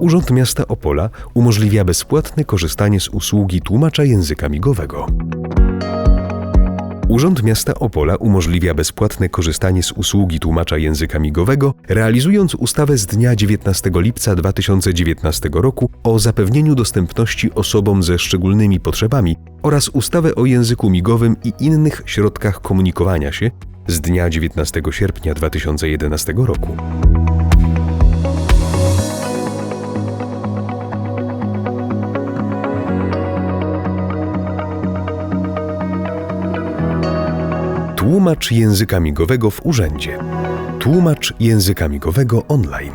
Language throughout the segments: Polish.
Urząd Miasta Opola umożliwia bezpłatne korzystanie z usługi tłumacza języka migowego. Urząd Miasta Opola umożliwia bezpłatne korzystanie z usługi tłumacza języka migowego, realizując ustawę z dnia 19 lipca 2019 roku o zapewnieniu dostępności osobom ze szczególnymi potrzebami oraz ustawę o języku migowym i innych środkach komunikowania się z dnia 19 sierpnia 2011 roku. Tłumacz języka migowego w urzędzie. Tłumacz języka migowego online.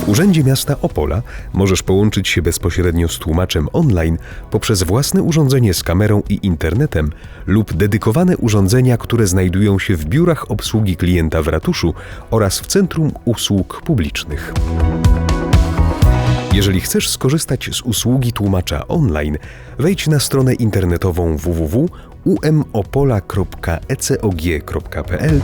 W Urzędzie Miasta Opola możesz połączyć się bezpośrednio z tłumaczem online poprzez własne urządzenie z kamerą i internetem lub dedykowane urządzenia, które znajdują się w biurach obsługi klienta w ratuszu oraz w Centrum Usług Publicznych. Jeżeli chcesz skorzystać z usługi tłumacza online, wejdź na stronę internetową www.umopola.ecog.pl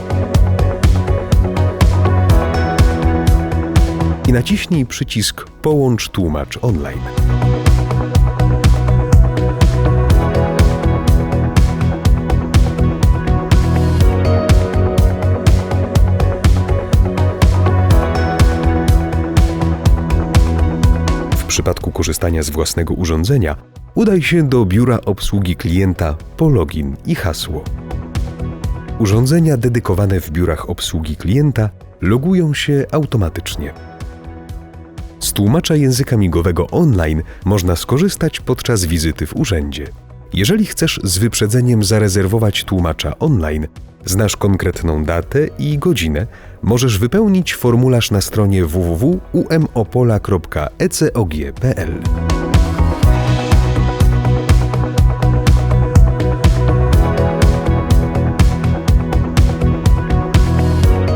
i naciśnij przycisk Połącz tłumacz online. Przypadku korzystania z własnego urządzenia, udaj się do biura obsługi klienta po login i hasło. Urządzenia dedykowane w biurach obsługi klienta logują się automatycznie. Z tłumacza języka migowego online można skorzystać podczas wizyty w urzędzie. Jeżeli chcesz z wyprzedzeniem zarezerwować tłumacza online, znasz konkretną datę i godzinę, możesz wypełnić formularz na stronie www.umopola.ecog.pl.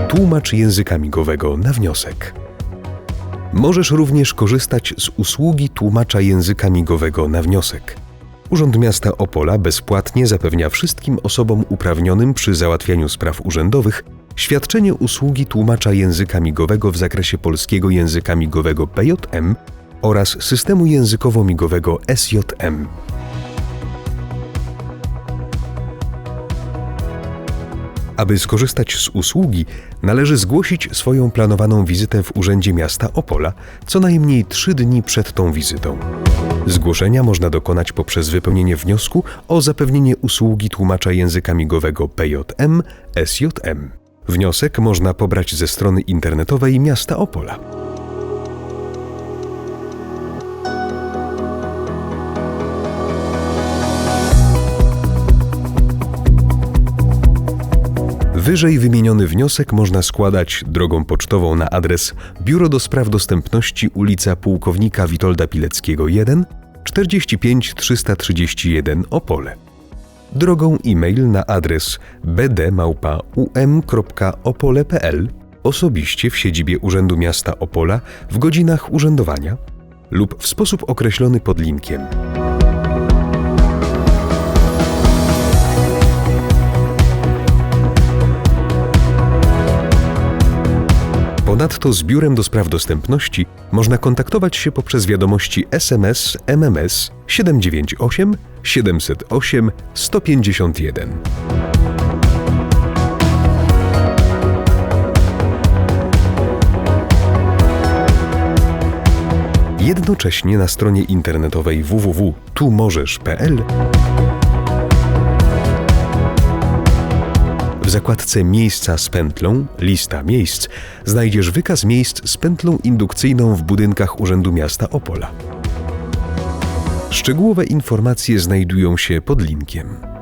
Tłumacz języka migowego na wniosek. Możesz również korzystać z usługi tłumacza języka migowego na wniosek. Urząd Miasta Opola bezpłatnie zapewnia wszystkim osobom uprawnionym przy załatwianiu spraw urzędowych świadczenie usługi tłumacza języka migowego w zakresie polskiego języka migowego PJM oraz systemu językowo-migowego SJM. Aby skorzystać z usługi, należy zgłosić swoją planowaną wizytę w Urzędzie Miasta Opola co najmniej trzy dni przed tą wizytą. Zgłoszenia można dokonać poprzez wypełnienie wniosku o zapewnienie usługi tłumacza języka migowego PJM SJM. Wniosek można pobrać ze strony internetowej Miasta Opola. Wyżej wymieniony wniosek można składać drogą pocztową na adres Biuro do Spraw Dostępności ulica Pułkownika Witolda Pileckiego 1 45 331 Opole. Drogą e-mail na adres bd.um.opole.pl osobiście w siedzibie Urzędu Miasta Opola w godzinach urzędowania lub w sposób określony pod linkiem. Ponadto z Biurem do Spraw Dostępności można kontaktować się poprzez wiadomości SMS MMS 798 708 151. Jednocześnie na stronie internetowej www.tumożesz.pl zakładce Miejsca z pętlą, lista miejsc, znajdziesz wykaz miejsc z pętlą indukcyjną w budynkach Urzędu Miasta Opola. Szczegółowe informacje znajdują się pod linkiem.